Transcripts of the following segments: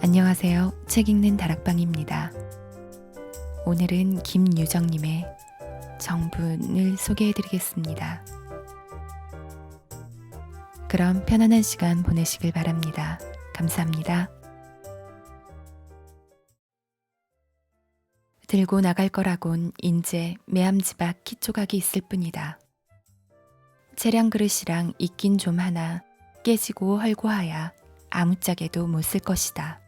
안녕하세요. 책 읽는 다락방입니다. 오늘은 김유정님의 정분을 소개해 드리겠습니다. 그럼 편안한 시간 보내시길 바랍니다. 감사합니다. 들고 나갈 거라곤 인제 매암지박 키 조각이 있을 뿐이다. 채량 그릇이랑 있긴 좀 하나 깨지고 헐고하야 아무짝에도 못 쓸 것이다.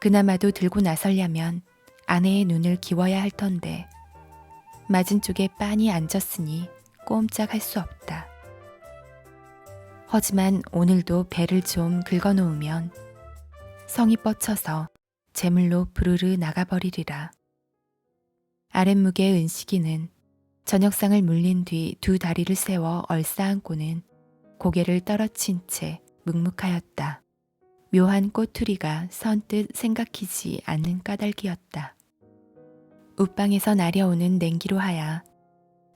그나마도 들고 나설려면 아내의 눈을 기워야 할 텐데 맞은 쪽에 빤히 앉았으니 꼼짝할 수 없다. 하지만 오늘도 배를 좀 긁어놓으면 성이 뻗쳐서 재물로 부르르 나가버리리라. 아랫목의 은식이는 저녁상을 물린 뒤 두 다리를 세워 얼싸안고는 고개를 떨어친 채 묵묵하였다. 묘한 꼬투리가 선뜻 생각히지 않는 까닭이었다. 웃방에서 나려오는 냉기로 하야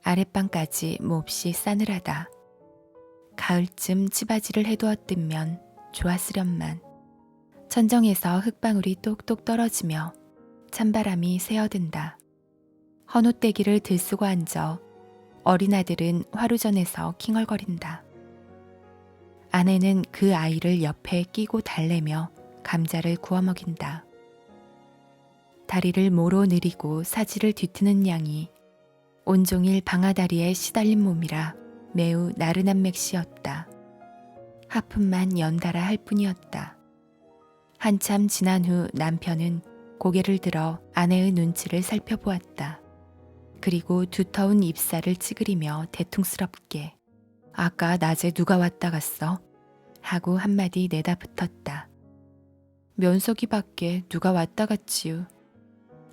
아랫방까지 몹시 싸늘하다. 가을쯤 치바지를 해두었으면 좋았으련만 천정에서 흙방울이 똑똑 떨어지며 찬바람이 새어든다. 헌옷대기를 들쓰고 앉아 어린아들은 화루전에서 킹얼거린다. 아내는 그 아이를 옆에 끼고 달래며 감자를 구워 먹인다. 다리를 모로 느리고 사지를 뒤트는 양이 온종일 방아다리에 시달린 몸이라 매우 나른한 맥시였다. 하품만 연달아 할 뿐이었다. 한참 지난 후 남편은 고개를 들어 아내의 눈치를 살펴보았다. 그리고 두터운 입살을 찌그리며 대퉁스럽게 아까 낮에 누가 왔다 갔어? 하고 한마디 내다 붙었다. 면석이 밖에 누가 왔다 갔지요.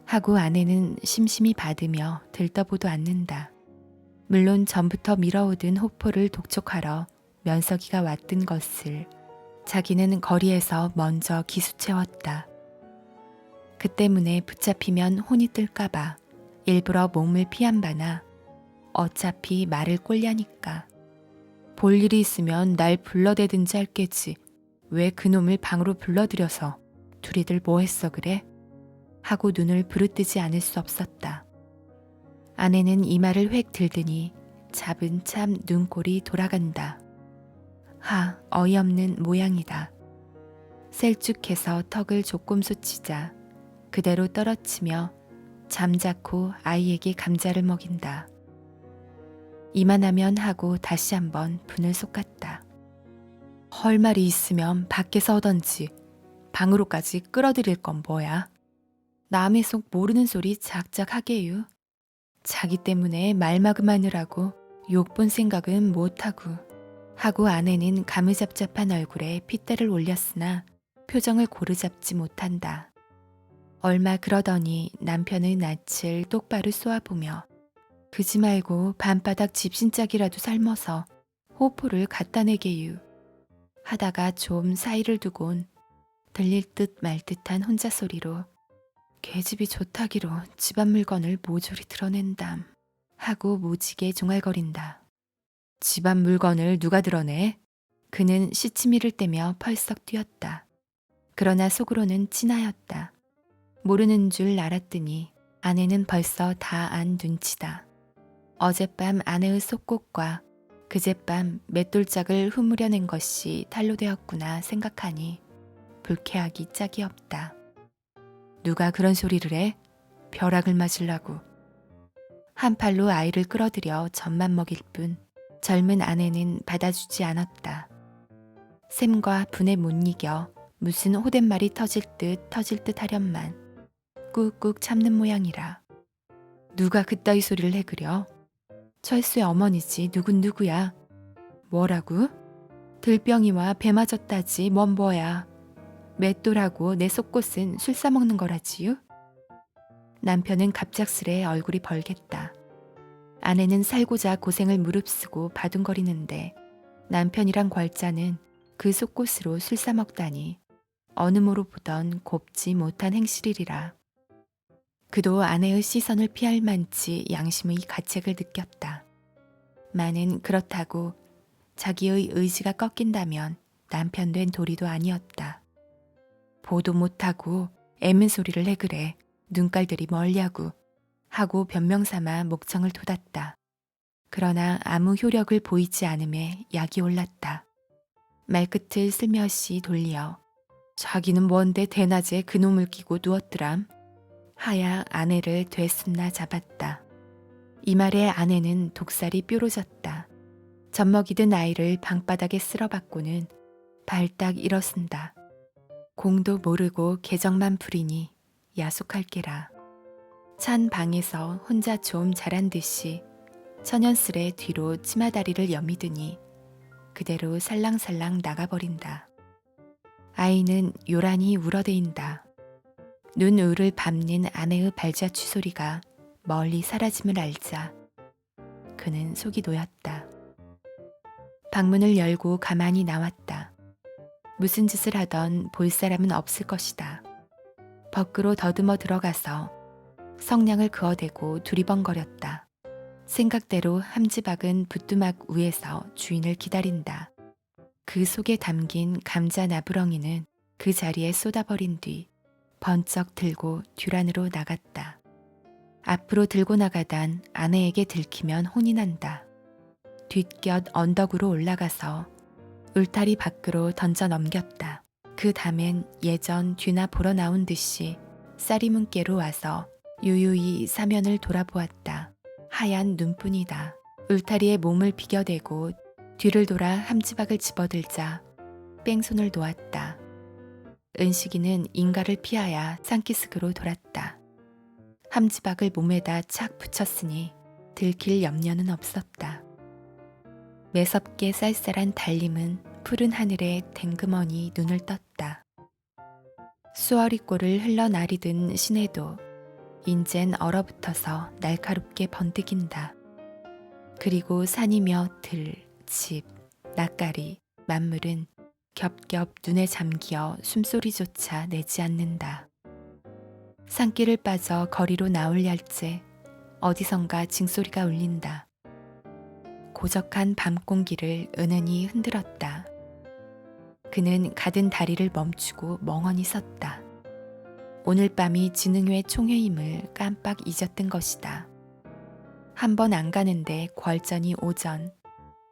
하고 아내는 심심히 받으며 들떠보도 않는다. 물론 전부터 밀어오던 호포를 독촉하러 면석이가 왔던 것을 자기는 거리에서 먼저 기수채웠다. 그 때문에 붙잡히면 혼이 뜰까봐 일부러 몸을 피한 바나 어차피 말을 꼴려니까. 볼 일이 있으면 날 불러대든지 할게지. 왜 그놈을 방으로 불러들여서 둘이들 뭐 했어 그래? 하고 눈을 부르뜨지 않을 수 없었다. 아내는 이 말을 획 들더니 잡은 참 눈꼴이 돌아간다. 하, 어이없는 모양이다. 셀쭉해서 턱을 조금 솟치자 그대로 떨어치며 잠자코 아이에게 감자를 먹인다. 이만하면 하고 다시 한번 분을 쏟갔다. 헐 말이 있으면 밖에서 하던지 방으로까지 끌어들일 건 뭐야? 남의 속 모르는 소리 작작하게유. 자기 때문에 말마그마느라고 욕본 생각은 못하고 하고 아내는 가무잡잡한 얼굴에 핏대를 올렸으나 표정을 고르 잡지 못한다. 얼마 그러더니 남편의 낯을 똑바로 쏘아보며 그지 말고 밤바닥 집신짝이라도 삶아서 호포를 갖다 내게유. 하다가 좀 사이를 두곤 들릴 듯 말 듯한 혼자 소리로 계집이 좋다기로 집안 물건을 모조리 드러낸담 하고 무지개 종알거린다. 집안 물건을 누가 드러내? 그는 시치미를 떼며 펄썩 뛰었다. 그러나 속으로는 찐하였다. 모르는 줄 알았더니 아내는 벌써 다 안 눈치다. 어젯밤 아내의 속곡과 그젯밤 맷돌짝을 흐무려낸 것이 탈로 되었구나 생각하니 불쾌하기 짝이 없다. 누가 그런 소리를 해? 벼락을 맞으려고. 한 팔로 아이를 끌어들여 젖만 먹일 뿐 젊은 아내는 받아주지 않았다. 샘과 분에 못 이겨 무슨 호댓말이 터질 듯 터질 듯 하련만 꾹꾹 참는 모양이라. 누가 그따위 소리를 해 그려? 철수의 어머니지 누군 누구야? 뭐라고? 들병이와 배 맞았다지 뭔 뭐야? 맷돌하고 내 속꽃은 술 싸먹는 거라지요? 남편은 갑작스레 얼굴이 벌겠다. 아내는 살고자 고생을 무릅쓰고 바둥거리는데 남편이랑 괄자는 그 속꽃으로 술 싸먹다니 어느 모로 보던 곱지 못한 행실이리라. 그도 아내의 시선을 피할 만치 양심의 가책을 느꼈다. 마는 그렇다고 자기의 의지가 꺾인다면 남편 된 도리도 아니었다. 보도 못하고 애문 소리를 해 그래 눈깔들이 멀냐고 하고 변명 삼아 목청을 돋았다. 그러나 아무 효력을 보이지 않음에 약이 올랐다. 말끝을 슬며시 돌려 자기는 뭔데 대낮에 그놈을 끼고 누웠더람 하야 아내를 되슴나 잡았다. 이 말에 아내는 독살이 뾰루졌다. 젖먹이 든 아이를 방바닥에 쓸어받고는 발딱 일어선다. 공도 모르고 계정만 부리니 야속할게라. 찬 방에서 혼자 좀 자란 듯이 천연스레 뒤로 치마다리를 여미더니 그대로 살랑살랑 나가버린다. 아이는 요란히 울어대인다. 눈을을 밟는 아내의 발자취 소리가 멀리 사라짐을 알자 그는 속이 놓였다. 방문을 열고 가만히 나왔다. 무슨 짓을 하던 볼 사람은 없을 것이다. 밖으로 더듬어 들어가서 성냥을 그어대고 두리번거렸다. 생각대로 함지박은 부뚜막 위에서 주인을 기다린다. 그 속에 담긴 감자 나부렁이는 그 자리에 쏟아버린 뒤 번쩍 들고 뒤란으로 나갔다. 앞으로 들고 나가단 아내에게 들키면 혼이 난다. 뒷곁 언덕으로 올라가서 울타리 밖으로 던져 넘겼다. 그 담엔 예전 뒤나 보러 나온 듯이 쌀이문께로 와서 유유히 사면을 돌아보았다. 하얀 눈뿐이다. 울타리에 몸을 비겨대고 뒤를 돌아 함지박을 집어들자 뺑손을 놓았다. 은식이는 인가를 피하야 산기슭으로 돌았다. 함지박을 몸에다 착 붙였으니 들킬 염려는 없었다. 매섭게 쌀쌀한 달림은 푸른 하늘에 댕금하니 눈을 떴다. 수어리골을 흘러나리던 시내도 인젠 얼어붙어서 날카롭게 번뜩인다. 그리고 산이며 들, 집, 낯가리, 만물은 겹겹 눈에 잠기어 숨소리조차 내지 않는다. 산길을 빠져 거리로 나올 얄째 어디선가 징소리가 울린다. 고적한 밤 공기를 은은히 흔들었다. 그는 가든 다리를 멈추고 멍하니 섰다. 오늘 밤이 진흥회 총회임을 깜빡 잊었던 것이다. 한 번 안 가는데 궐전이 오전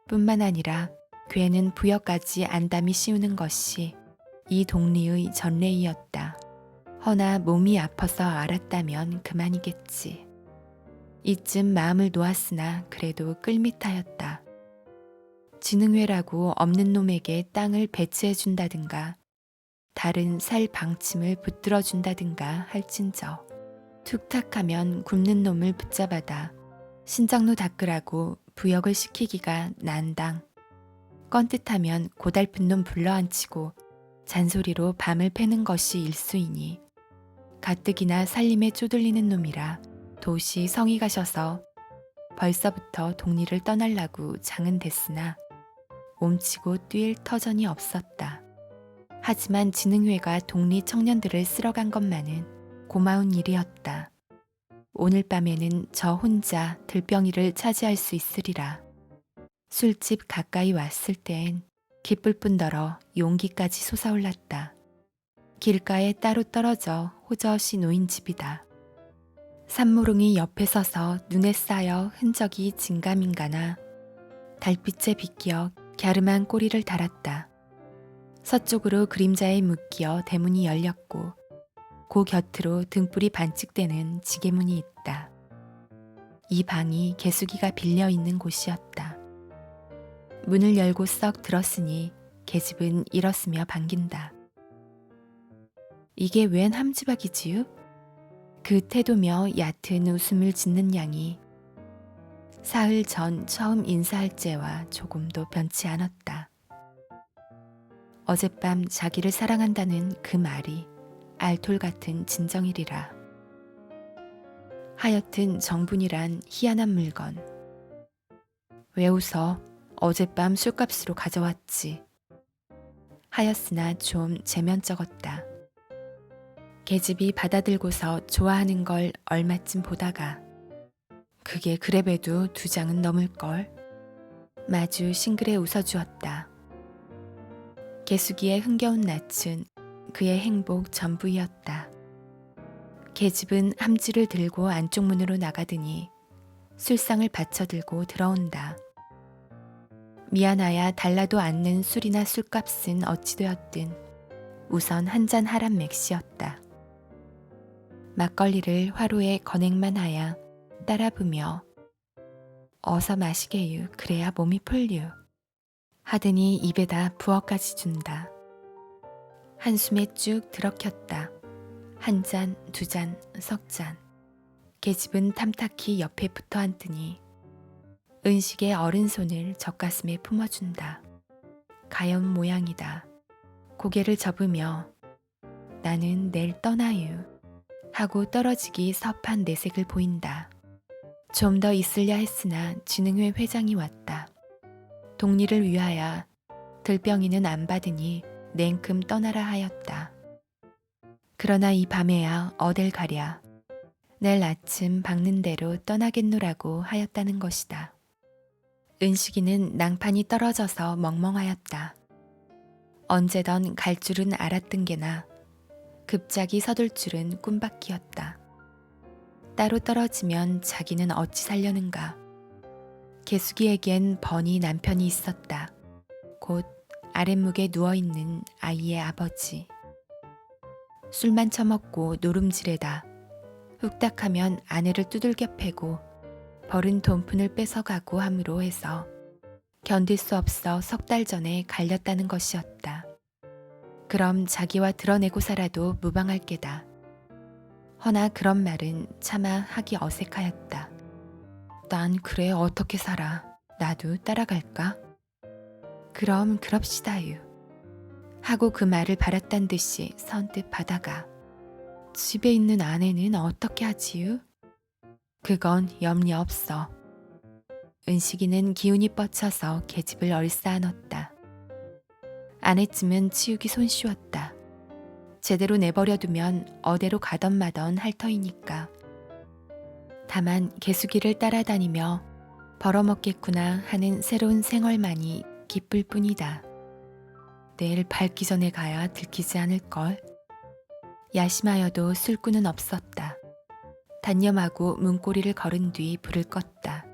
뿐만 아니라 괴는 부여까지 안담이 씌우는 것이 이 동리의 전례이었다. 허나 몸이 아파서 알았다면 그만이겠지. 이쯤 마음을 놓았으나 그래도 끌밋하였다. 진흥회라고 없는 놈에게 땅을 배치해 준다든가 다른 살 방침을 붙들어 준다든가 할진저 툭탁하면 굶는 놈을 붙잡아다 신장로 닦으라고 부역을 시키기가 난당 껌뜻하면 고달픈 놈 불러앉히고 잔소리로 밤을 패는 것이 일수이니 가뜩이나 살림에 쪼들리는 놈이라 도시 성이 가셔서 벌써부터 동리를 떠날라고 장은 됐으나 몸치고 뛸 터전이 없었다. 하지만 진흥회가 동리 청년들을 쓸어간 것만은 고마운 일이었다. 오늘 밤에는 저 혼자 들병이를 차지할 수 있으리라. 술집 가까이 왔을 땐 기쁠 뿐더러 용기까지 솟아올랐다. 길가에 따로 떨어져 호젓이 놓인 집이다. 산모릉이 옆에 서서 눈에 쌓여 흔적이 진감인가나 달빛에 비끼어 갸름한 꼬리를 달았다. 서쪽으로 그림자에 묶여 대문이 열렸고 그 곁으로 등불이 반칙되는 지게문이 있다. 이 방이 개수기가 빌려 있는 곳이었다. 문을 열고 썩 들었으니 계집은 일었으며 반긴다. 이게 웬 함지박이지요? 그 태도며 얕은 웃음을 짓는 양이 사흘 전 처음 인사할 때와 조금도 변치 않았다. 어젯밤 자기를 사랑한다는 그 말이 알톨 같은 진정이리라. 하여튼 정분이란 희한한 물건. 왜 웃어? 어젯밤 술값으로 가져왔지. 하였으나 좀 제면쩍었다. 계집이 받아들고서 좋아하는 걸 얼마쯤 보다가 그게 그래봬도 두 장은 넘을걸. 마주 싱글에 웃어주었다. 개수기의 흥겨운 낯은 그의 행복 전부이었다. 계집은 함지를 들고 안쪽 문으로 나가더니 술상을 받쳐들고 들어온다. 미안하야 달라도 않는 술이나 술값은 어찌되었든 우선 한 잔 하란 맥시였다. 막걸리를 화로에 건행만 하야 따라 부며 어서 마시게유 그래야 몸이 풀류 하더니 입에다 부어까지 준다. 한숨에 쭉 들어켰다. 한 잔, 두 잔, 석 잔. 계집은 탐탁히 옆에 붙어 앉더니 은식의 어른 손을 젖가슴에 품어준다. 가연 모양이다. 고개를 접으며 나는 내일 떠나유 하고 떨어지기 섭한 내색을 보인다. 좀 더 있으려 했으나 진흥회 회장이 왔다. 독리를 위하여 들병이는 안 받으니 냉큼 떠나라 하였다. 그러나 이 밤에야 어딜 가랴. 내일 아침 박는 대로 떠나겠노라고 하였다는 것이다. 은식이는 낭판이 떨어져서 멍멍하였다. 언제던 갈 줄은 알았던 게나 급작이 서둘 줄은 꿈밖이었다. 따로 떨어지면 자기는 어찌 살려는가. 개수기에겐 번이 남편이 있었다. 곧 아랫목에 누워있는 아이의 아버지. 술만 처먹고 노름질에다 훅닥하면 아내를 두들겨 패고 버린 돈푼을 뺏어가고 함으로 해서 견딜 수 없어 석 달 전에 갈렸다는 것이었다. 그럼 자기와 드러내고 살아도 무방할 게다. 허나 그런 말은 차마 하기 어색하였다. 난 그래 어떻게 살아. 나도 따라갈까? 그럼 그럽시다유. 하고 그 말을 바랐단 듯이 선뜻 받아가. 집에 있는 아내는 어떻게 하지유? 그건 염려 없어. 은식이는 기운이 뻗쳐서 계집을 얼싸안았다. 아내쯤은 치우기 손쉬웠다. 제대로 내버려두면 어디로 가던 마던 할 터이니까. 다만 개수기를 따라다니며 벌어먹겠구나 하는 새로운 생활만이 기쁠 뿐이다. 내일 밝기 전에 가야 들키지 않을걸. 야심하여도 술꾼은 없었다. 단념하고 문고리를 걸은 뒤 불을 껐다.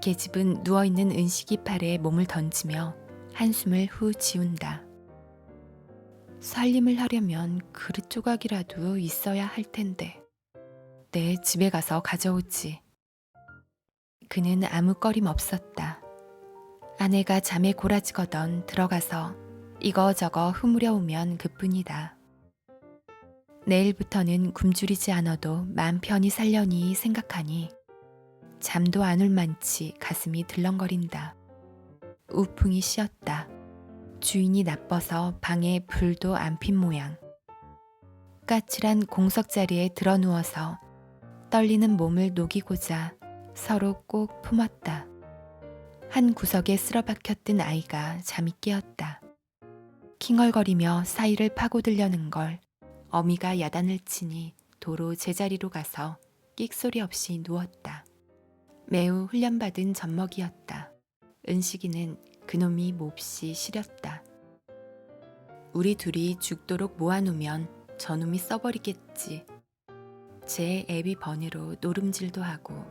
계집은 누워있는 은식이 팔에 몸을 던지며 한숨을 후 지운다. 살림을 하려면 그릇 조각이라도 있어야 할 텐데. 내 집에 가서 가져오지. 그는 아무 꺼림 없었다. 아내가 잠에 고라지거던 들어가서 이거저거 흐무려 오면 그뿐이다. 내일부터는 굶주리지 않아도 마음 편히 살려니 생각하니 잠도 안 올 만치 가슴이 들렁거린다. 우풍이 쉬었다. 주인이 나빠서 방에 불도 안 핀 모양. 까칠한 공석 자리에 들어 누워서 떨리는 몸을 녹이고자 서로 꼭 품었다. 한 구석에 쓸어박혔던 아이가 잠이 깨었다. 킹얼거리며 사이를 파고들려는 걸 어미가 야단을 치니 도로 제자리로 가서 끽소리 없이 누웠다. 매우 훈련받은 젖먹이었다. 은식이는 그놈이 몹시 시렸다. 우리 둘이 죽도록 모아놓으면 저놈이 써버리겠지. 제 애비 번외로 노름질도 하고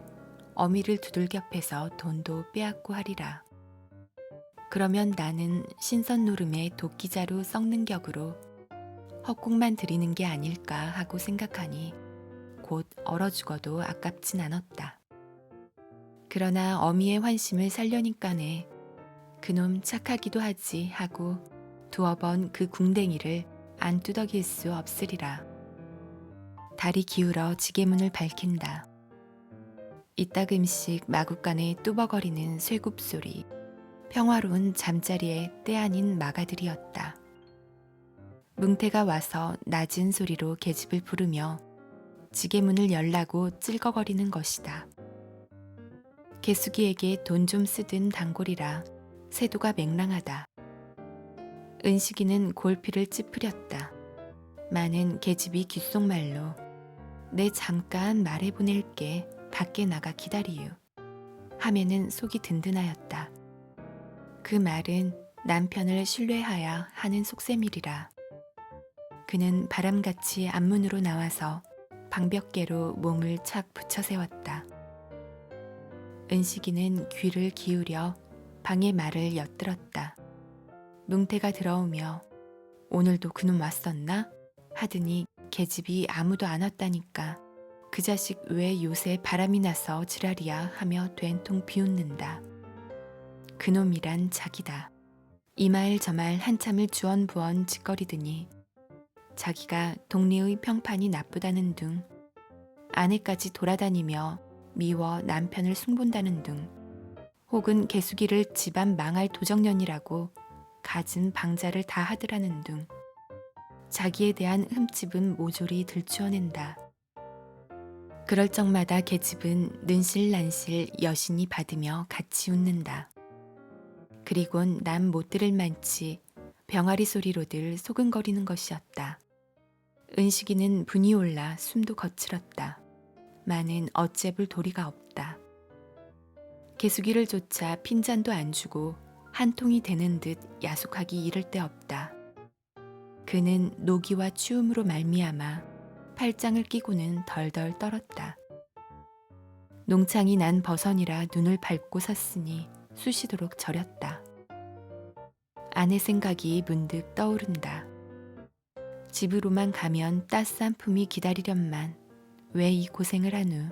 어미를 두들겨 패서 돈도 빼앗고 하리라. 그러면 나는 신선 노름의 도끼자루 썩는 격으로 헛국만 들이는 게 아닐까 하고 생각하니 곧 얼어 죽어도 아깝진 않았다. 그러나 어미의 환심을 살려니까네 그놈 착하기도 하지 하고 두어 번 그 궁뎅이를 안 두덕일 수 없으리라. 다리 기울어 지게문을 밝힌다. 이따금씩 마구간에 뚜벅거리는 쇠굽 소리, 평화로운 잠자리에 때 아닌 마가들이었다. 뭉태가 와서 낮은 소리로 계집을 부르며 지게문을 열라고 찔거거리는 것이다. 개수기에게 돈 좀 쓰든 단골이라 세도가 맹랑하다. 은식이는 골피를 찌푸렸다. 많은 계집이 귓속말로 내 잠깐 말해보낼게 밖에 나가 기다리유. 하면은 속이 든든하였다. 그 말은 남편을 신뢰하야 하는 속셈이리라. 그는 바람같이 앞문으로 나와서 방벽계로 몸을 착 붙여 세웠다. 은식이는 귀를 기울여 방의 말을 엿들었다. 뭉태가 들어오며 오늘도 그놈 왔었나? 하더니 계집이 아무도 안 왔다니까 그 자식 왜 요새 바람이 나서 지랄이야 하며 된통 비웃는다. 그놈이란 자기다. 이 말 저 말 한참을 주원부원 짓거리더니 자기가 동네의 평판이 나쁘다는 둥 아내까지 돌아다니며 미워 남편을 숭본다는 둥 혹은 개수기를 집안 망할 도정년이라고 갖은 방자를 다 하더라는 둥 자기에 대한 흠집은 모조리 들추어낸다. 그럴 적마다 계집은 는실난실 여신이 받으며 같이 웃는다. 그리곤 남 못 들을 만치 병아리 소리로들 소근거리는 것이었다. 은식이는 분이 올라 숨도 거칠었다. 많은 어째볼 도리가 없다. 개수기를 쫓아 핀잔도 안 주고 한 통이 되는 듯 야속하기 이를 데 없다. 그는 노기와 추움으로 말미암아 팔짱을 끼고는 덜덜 떨었다. 농창이 난 버선이라 눈을 밟고 섰으니 쑤시도록 저렸다. 아내 생각이 문득 떠오른다. 집으로만 가면 따스한 품이 기다리련만 왜 이 고생을 하누.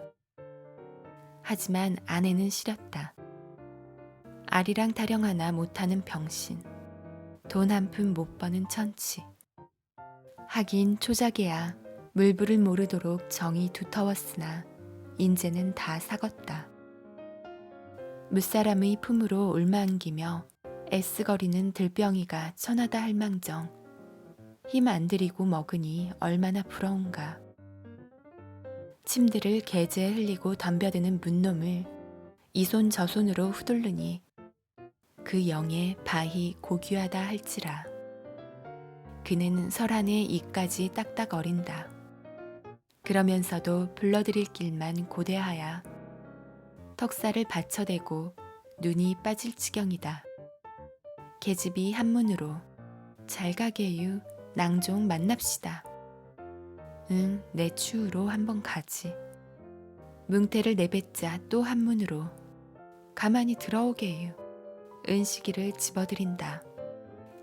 하지만 아내는 싫었다. 아리랑 타령 하나 못하는 병신. 돈 한 푼 못 버는 천치. 하긴 초작에야 물불을 모르도록 정이 두터웠으나 인제는 다 사겄다. 무사람의 품으로 올마안기며 애쓰거리는 들병이가 천하다 할 망정 힘 안 들이고 먹으니 얼마나 부러운가. 침들을 개재에 흘리고 덤벼드는 문놈을 이 손 저 손으로 휘둘르니 그 영에 바히 고귀하다 할지라. 그는 설한의 이까지 딱딱 어린다. 그러면서도 불러들일 길만 고대하야 턱살을 받쳐대고 눈이 빠질 지경이다. 계집이 한문으로 잘 가게유 낭종 만납시다. 응, 내 추우로 한번 가지. 뭉태를 내뱉자 또 한문으로 가만히 들어오게유. 은식이를 집어들인다.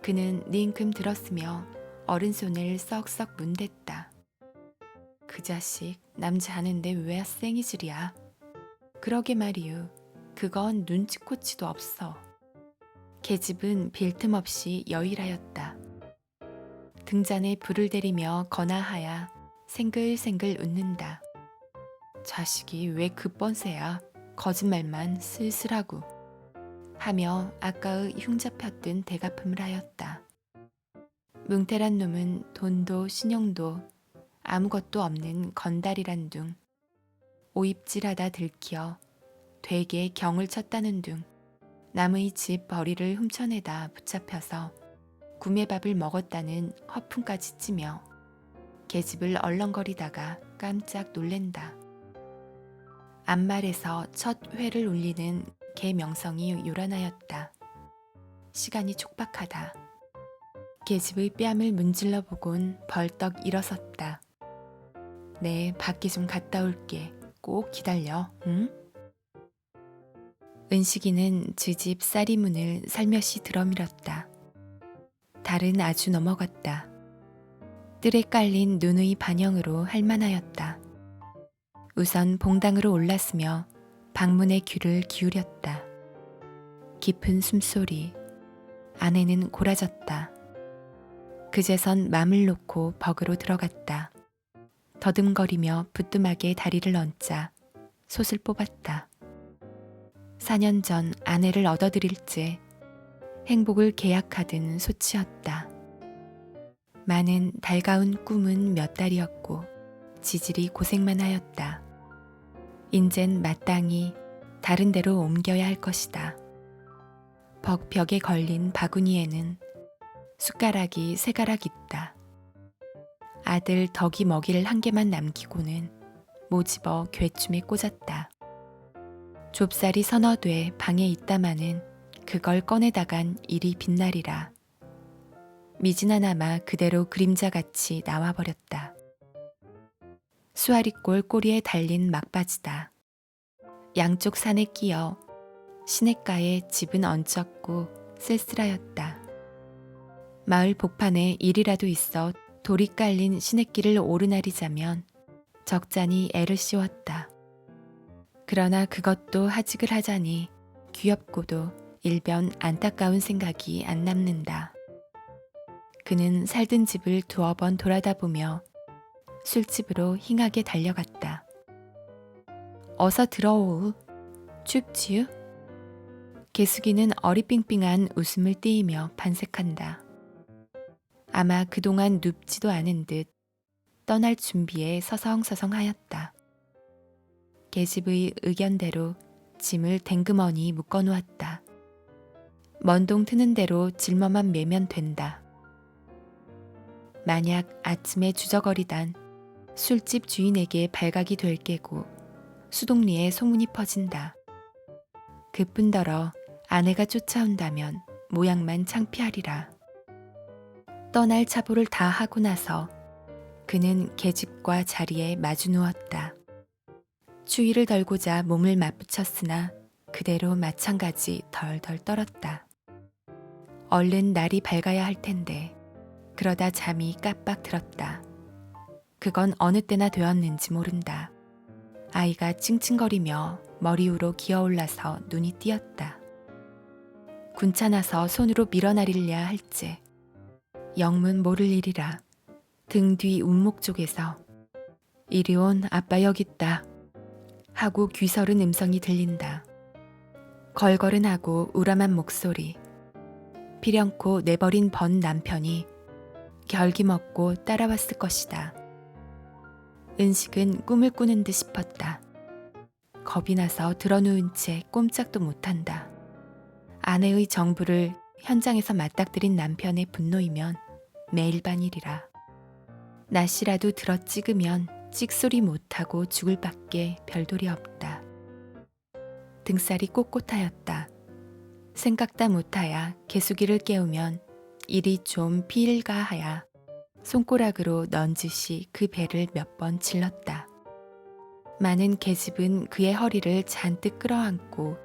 그는 링큼 들었으며 어른 손을 썩썩 문댔다. 그 자식 남자 하는데 왜 생이질이야? 그러게 말이유. 그건 눈치코치도 없어. 계집은 빌틈 없이 여일하였다. 등잔에 불을 대리며 거나하야 생글생글 웃는다. 자식이 왜그 뻔세야? 거짓말만 슬슬하고. 하며 아까의 흉잡혔던 대가품을 하였다. 뭉태란 놈은 돈도 신용도 아무것도 없는 건달이란 둥 오입질하다 들키어 되게 경을 쳤다는 둥 남의 집 벌이를 훔쳐내다 붙잡혀서 구매밥을 먹었다는 허풍까지 찌며 계집을 얼렁거리다가 깜짝 놀랜다. 앞말에서 첫 회를 울리는 개 명성이 요란하였다. 시간이 촉박하다. 계집의 뺨을 문질러 보곤 벌떡 일어섰다. 네, 밖에 좀 갔다 올게. 꼭 기다려, 응? 은식이는 지집 쌀이문을 살며시 들어밀었다. 달은 아주 넘어갔다. 뜰에 깔린 눈의 반영으로 할만하였다. 우선 봉당으로 올랐으며 방문의 귀를 기울였다. 깊은 숨소리. 아내는 고라졌다. 그제선 맘을 놓고 벅으로 들어갔다. 더듬거리며 부뚜막에 다리를 얹자 솥을 뽑았다. 4년 전 아내를 얻어들일지 행복을 계약하던 소치였다. 많은 달가운 꿈은 몇 달이었고 지질이 고생만 하였다. 인젠 마땅히 다른 데로 옮겨야 할 것이다. 벅벽에 걸린 바구니에는 숟가락이 세 가락 있다. 아들 덕이 먹이를 한 개만 남기고는 모집어 괴춤에 꽂았다. 좁쌀이 서너 돼 방에 있다마는 그걸 꺼내다간 일이 빛나리라. 미지나나마 그대로 그림자같이 나와버렸다. 수아리꼴 꼬리에 달린 막바지다. 양쪽 산에 끼어 시냇가에 집은 얹혔고 쓸쓸하였다. 마을 복판에 일이라도 있어 돌이 깔린 시냇길을 오르나리자면 적잖이 애를 씌웠다. 그러나 그것도 하직을 하자니 귀엽고도 일변 안타까운 생각이 안 남는다. 그는 살던 집을 두어 번 돌아다 보며 술집으로 힝하게 달려갔다. 어서 들어오우. 춥지요? 개수기는 어리빙빙한 웃음을 띠이며 반색한다. 아마 그동안 눕지도 않은 듯 떠날 준비에 서성서성하였다. 계집의 의견대로 짐을 댕그머니 묶어 놓았다. 먼동 트는 대로 짊어만 매면 된다. 만약 아침에 주저거리단 술집 주인에게 발각이 될 게고 수동리에 소문이 퍼진다. 그뿐더러 아내가 쫓아온다면 모양만 창피하리라. 떠날 차보를 다 하고 나서 그는 계집과 자리에 마주 누웠다. 추위를 덜고자 몸을 맞붙였으나 그대로 마찬가지 덜덜 떨었다. 얼른 날이 밝아야 할 텐데 그러다 잠이 깜빡 들었다. 그건 어느 때나 되었는지 모른다. 아이가 찡찡거리며 머리 위로 기어올라서 눈이 띄었다. 군차나서 손으로 밀어나리려 할지 영문 모를 일이라 등 뒤 운목 쪽에서 이리 온 아빠 여기 있다 하고 귀설은 음성이 들린다. 걸걸은하고 우람한 목소리 피령코 내버린 번 남편이 결기 먹고 따라왔을 것이다. 은식은 꿈을 꾸는 듯 싶었다. 겁이 나서 드러누운 채 꼼짝도 못한다. 아내의 정부를 현장에서 맞닥뜨린 남편의 분노이면 매일 반일이라. 낯이라도 들어 찍으면 찍소리 못하고 죽을 밖에 별돌이 없다. 등살이 꼿꼿하였다. 생각다 못하야 개수기를 깨우면 일이 좀 피일가 하야 손가락으로 넌지시 그 배를 몇 번 질렀다. 많은 계집은 그의 허리를 잔뜩 끌어안고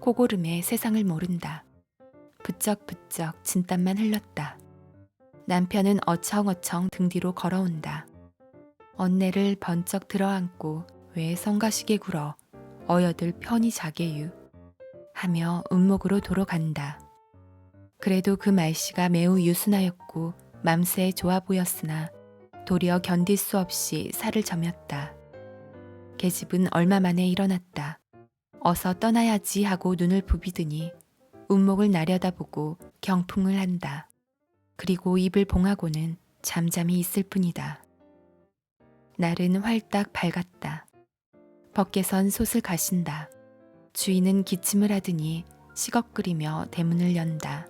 코고름에 세상을 모른다. 부쩍부쩍 진땀만 흘렀다. 남편은 어청어청 등 뒤로 걸어온다. 언내를 번쩍 들어안고 왜 성가시게 굴어 어여들 편히 자게유 하며 운목으로 돌아간다. 그래도 그 말씨가 매우 유순하였고 맘새 좋아 보였으나 도리어 견딜 수 없이 살을 저몄다. 계집은 얼마 만에 일어났다. 어서 떠나야지 하고 눈을 부비더니 운목을 나려다보고 경풍을 한다. 그리고 입을 봉하고는 잠잠히 있을 뿐이다. 날은 활딱 밝았다. 밖에선 솥을 가신다. 주인은 기침을 하더니 시걱거리며 대문을 연다.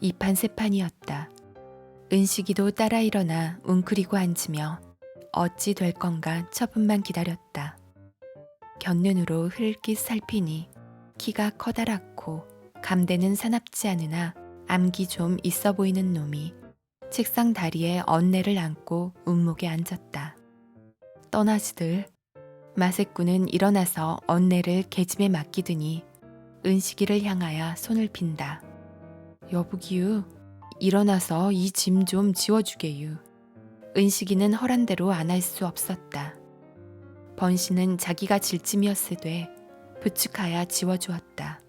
이판 세판이었다. 은식이도 따라 일어나 웅크리고 앉으며 어찌 될 건가 처분만 기다렸다. 곁눈으로 흘깃 살피니 키가 커다랗고 감대는 사납지 않으나 암기 좀 있어 보이는 놈이 책상 다리에 언내를 안고 운목에 앉았다. 떠나지들 마세꾼은 일어나서 언내를 계집에 맡기더니 은식이를 향하여 손을 빈다. 여보기유, 일어나서 이 짐 좀 지워주게유. 은식이는 허란 대로 안 할 수 없었다. 번씨는 자기가 질짐이었으되 부축하여 지워주었다.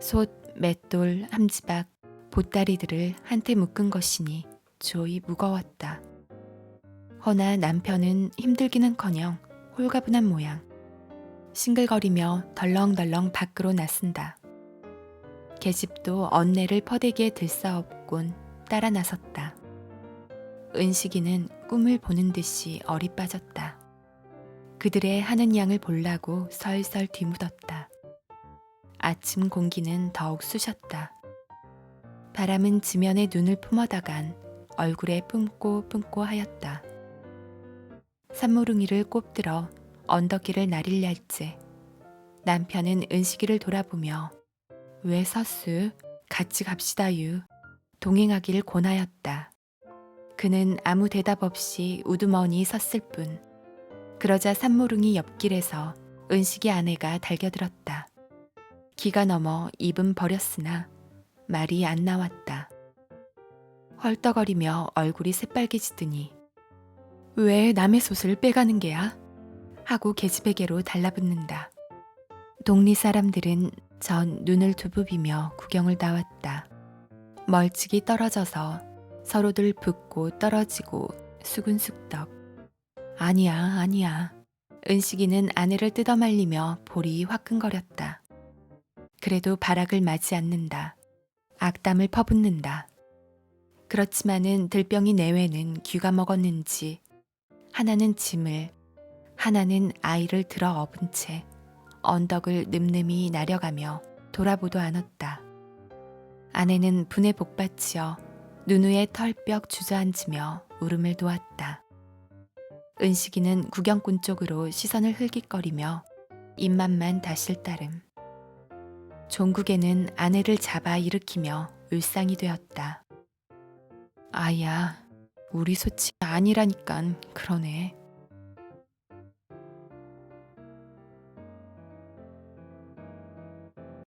솥, 맷돌, 함지박, 보따리들을 한테 묶은 것이니 조이 무거웠다. 허나 남편은 힘들기는커녕 홀가분한 모양. 싱글거리며 덜렁덜렁 밖으로 나선다. 계집도 언내를 퍼대기에 들싸업곤 따라 나섰다. 은식이는 꿈을 보는 듯이 어리 빠졌다. 그들의 하는 양을 볼라고 설설 뒤묻었다. 아침 공기는 더욱 쑤셨다. 바람은 지면에 눈을 품어다간 얼굴에 뿜고 뿜고 하였다. 산모릉이를 꼽들어 언덕길을 나릴려 할지 남편은 은식이를 돌아보며 왜 서스? 같이 갑시다유. 동행하길 권하였다. 그는 아무 대답 없이 우두머니 섰을 뿐. 그러자 산모릉이 옆길에서 은식이 아내가 달겨들었다. 기가 넘어 입은 버렸으나 말이 안 나왔다. 헐떡거리며 얼굴이 새빨개지더니 왜 남의 솥을 빼가는 게야? 하고 계집에게로 달라붙는다. 동리 사람들은 전 눈을 두부비며 구경을 나왔다. 멀찍이 떨어져서 서로들 붙고 떨어지고 수근숙덕. 아니야, 아니야. 은식이는 아내를 뜯어말리며 볼이 화끈거렸다. 그래도 바락을 맞지 않는다. 악담을 퍼붓는다. 그렇지만은 들병이 내외는 귀가 먹었는지 하나는 짐을 하나는 아이를 들어 업은 채 언덕을 늠름히 나려가며 돌아보도 않았다. 아내는 분에 복받치어 눈 위에 털벽 주저앉으며 울음을 도왔다. 은식이는 구경꾼 쪽으로 시선을 흘깃거리며 입맛만 다실 따름. 종국에는 아내를 잡아 일으키며 울상이 되었다. 아야, 우리 소치 아니라니깐 그러네.